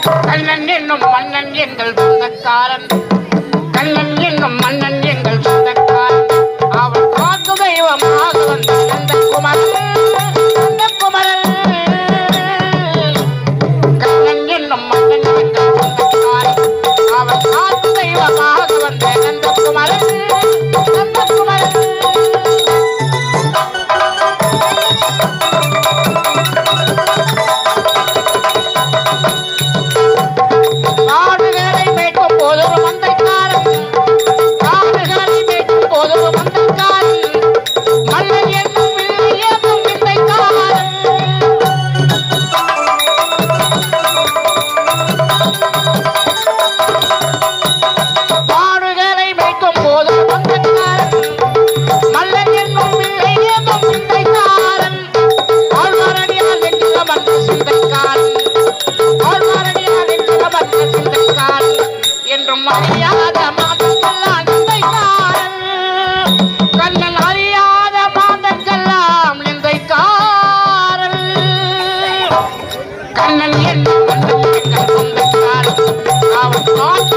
கண்ணன் என்னும் மன்னன் எங்கள் சொந்தக்காரன். கண்ணன் என்னும் மன்னன் எங்கள் சொந்தக்காரன். அவன் காத்து தெய்வமாக வந்த நந்த குமரன். நந்த குமரன். கண்ணன் என்னும் மன்னன் எங்கள் சொந்தக்காரன். அவன் காத்து தெய்வமாக கண்ணன் என்னும் மன்னன் எங்கள் சொந்தக்காரன் அவன் காத்து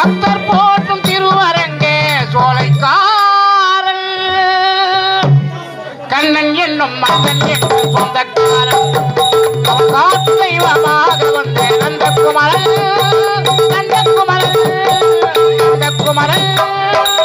பக்தர் போற்றும் திருவரங்கே சோலைக்காரன். கண்ணன் என்னும் மகன் என்னும் சொந்த